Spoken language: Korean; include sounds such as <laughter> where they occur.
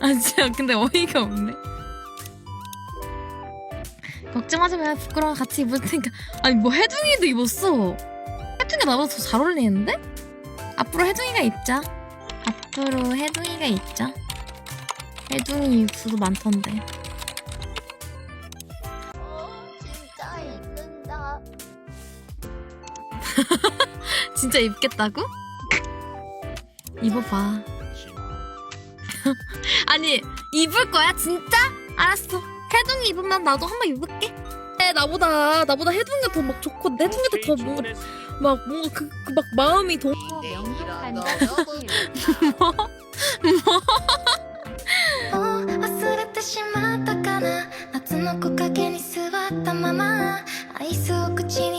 아 진짜 근데 어이가 없네. 걱정하지 마 부끄러워 같이 입을 테니까 아니 뭐 해둥이도 입었어. 해둥이 나보다 더 잘 어울리는데? 앞으로 해둥이가 입자. 앞으로 해둥이가 입자. 해둥이 입수도 많던데. <laughs> 진짜 입겠다고? <laughs> 입어봐. <laughs> 아니 입을 거야 진짜? 알았어. 해둥이 입으면 나도 한번 입을게. 에, 나보다 나보다 해둥이가 더 막 좋고 내 해둥이가 더 뭔가 막 뭔가 그 막 마음이 더 명독한다. <laughs> もう忘れてしまったかな夏の木陰に座ったままアイスを口に放り込んで風を待